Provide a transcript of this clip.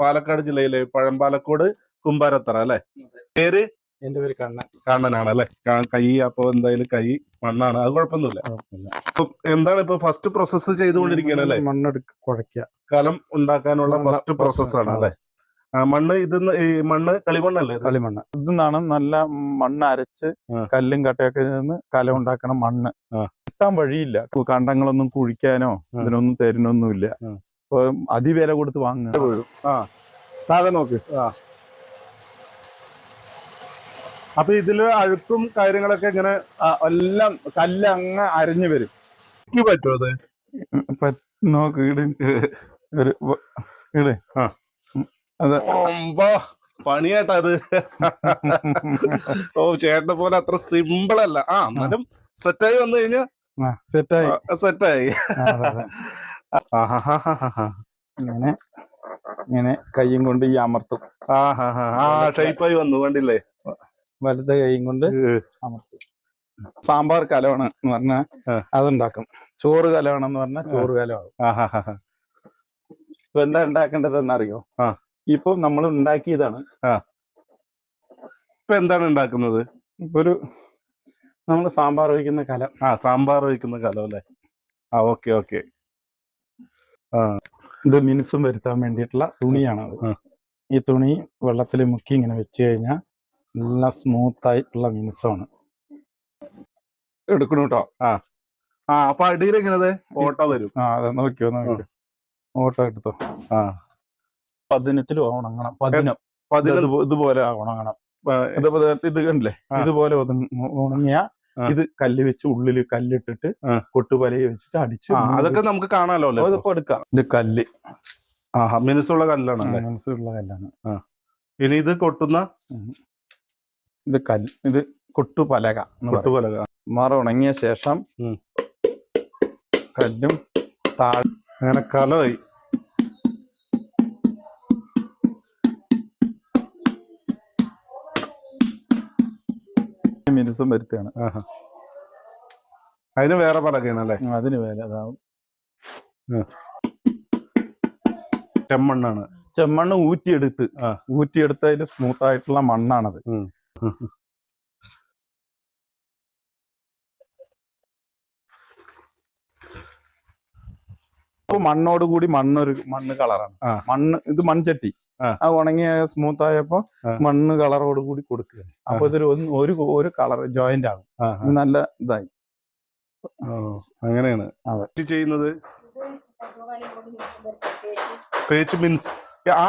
പാലക്കാട് ജില്ലയിലെ പഴമ്പാലക്കോട് കുമ്പാരത്തറ അല്ലെ? പേര്? എന്റെ പേര് കണ്ണൻ. കണ്ണനാണ് അല്ലെ? കൈ അപ്പൊ എന്തായാലും കൈ മണ്ണാണ്. അത് കുഴപ്പമൊന്നുമില്ല. എന്താണ് ഇപ്പൊ ഫസ്റ്റ് പ്രോസസ്സ് ചെയ്തുകൊണ്ടിരിക്കുകയാണ് അല്ലെ? മണ്ണെടുക്ക കുഴക്കുക കലം ഉണ്ടാക്കാനുള്ള ഫസ്റ്റ് പ്രോസസ് ആണ്. അല്ലെ? മണ്ണ് ഇത് ഈ മണ്ണ് കളിമണ്ണല്ലേ കളിമണ്ണ് ഇത്? നിന്നാണ് ഇതിന്നാണ് നല്ല മണ്ണ് അരച്ച് കല്ലും കട്ടയൊക്കെ നിന്ന് കലം ഉണ്ടാക്കണം മണ്ണ്. കിട്ടാൻ വഴിയില്ല. കണ്ടങ്ങളൊന്നും കുഴിക്കാനോ അതിനൊന്നും ഇതിനൊന്നും തരുന്നൊന്നുമില്ല. അതിവില കൊടുത്ത് വാങ്ങുക. ആ. താഴെ നോക്ക്. അപ്പൊ ഇതിൽ അഴുക്കും കാര്യങ്ങളൊക്കെ ഇങ്ങനെ എല്ലാം കല്ല് അങ്ങ് അരഞ്ഞു വരും. എനിക്ക് പറ്റുമോ അത്? നോക്ക് ഇട്. ഒരു ഇട്. ആ. അത് ഒമ്പോ പണിയാട്ടാ അത്. ഓ ചേട്ടനെ പോലെ അത്ര സിമ്പിൾ അല്ല ആ എന്നാലും സെറ്റായി വന്നു കഴിഞ്ഞാ ആ, സെറ്റായി. സെറ്റായി. ആ. ഇങ്ങനെ ഇങ്ങനെ കൈയും കൊണ്ട് ഈ അമർത്തും. ആ ഷേപ്പായി വന്നു കണ്ടില്ലേ? വലത്തെ കൈയും കൊണ്ട് അമർത്തും. സാമ്പാർ കലവണ എന്ന് പറഞ്ഞാൽ ആ. അതുണ്ടാക്കും. ചോറ് കലവണം എന്ന് പറഞ്ഞാൽ ചോറ് കലമാകും. ആഹാഹാഹാ. ഇപ്പൊ എന്താ ഉണ്ടാക്കേണ്ടതെന്ന് അറിയോ ആ. ഇപ്പൊ നമ്മൾ ഉണ്ടാക്കിയതാണ്. ഇപ്പൊ എന്താണ് ഉണ്ടാക്കുന്നത്? ഒരു നമ്മൾ സാമ്പാർ ഒഴിക്കുന്ന കലം. ആ സാമ്പാർ വയ്ക്കുന്ന കലം അല്ലേ? ആ ഓക്കെ ഓക്കെ. ഇത് മിനുസും വരുത്താൻ വേണ്ടിയിട്ടുള്ള തുണിയാണ് ഈ തുണി വെള്ളത്തിൽ മുക്കി ഇങ്ങനെ വെച്ച് കഴിഞ്ഞാൽ നല്ല സ്മൂത്തായിട്ടുള്ള മിനുസമാണ് എടുക്കണു കേട്ടോ ആ. അപ്പൊ അടിയിൽ എങ്ങനെ ഓട്ടോ വരും. ആ അതെ നോക്കിയോ നോക്കിയോ ഓട്ടോ എടുത്തോ. ആ. പതിനെട്ടിലും ഉണങ്ങണം. പതിനം. ഇതുപോലെ ഉണങ്ങണം. ആ, ഇത് കണ്ടില്ലേ? ഇതുപോലെ ഉണങ്ങിയ ആ. ഇത് കല്ല് വെച്ച് ഉള്ളിൽ കല്ലിട്ടിട്ട്. കൊട്ടുപലയെ വെച്ചിട്ട് അടിച്ച് അതൊക്കെ നമുക്ക് കാണാലോ അതിപ്പോ എടുക്കാം. ഇത് കല്ല്. ആ മിനുസുള്ള കല്ലാണ് മിനുസുള്ള കല്ലാണ്. ഇനി ഇത് കൊട്ടുന്ന? ഇത് കല്ല് ഇത് കൊട്ടുപലക കൊട്ടുപലക മറ ഉണങ്ങിയ ശേഷം. കല്ലും താഴെ അങ്ങനെ കലമായി. മിനുസും വരുത്തുകയാണ് ആഹാ. അതിന് വേറെ പലകയാണ് അല്ലേ അതിന് വേറെ അതാവും. ചെമ്മണ്ണാണ്. ചെമ്മണ്ണ് ഊറ്റിയെടുത്ത്. ആ. ഊറ്റിയെടുത്ത് അതിൽ സ്മൂത്ത് ആയിട്ടുള്ള മണ്ണാണത്. ഉം. അപ്പൊ മണ്ണോട് കൂടി മണ്ണൊരു മണ്ണ് കളറാണ്. ആ. മണ്ണ് ഇത് മൺചട്ടി. ആ. അത് ഉണങ്ങിയ സ്മൂത്ത് ആയപ്പോ മണ്ണ് കളറോട് കൂടി കൊടുക്കുക. അപ്പൊ ഇതൊരു ഒരു ഒരു കളർ ജോയിന്റ് ആകും. നല്ല ഇതായി. അങ്ങനെയാണ്. ചെയ്യുന്നത്? തേച്ച് മീൻസ് ആ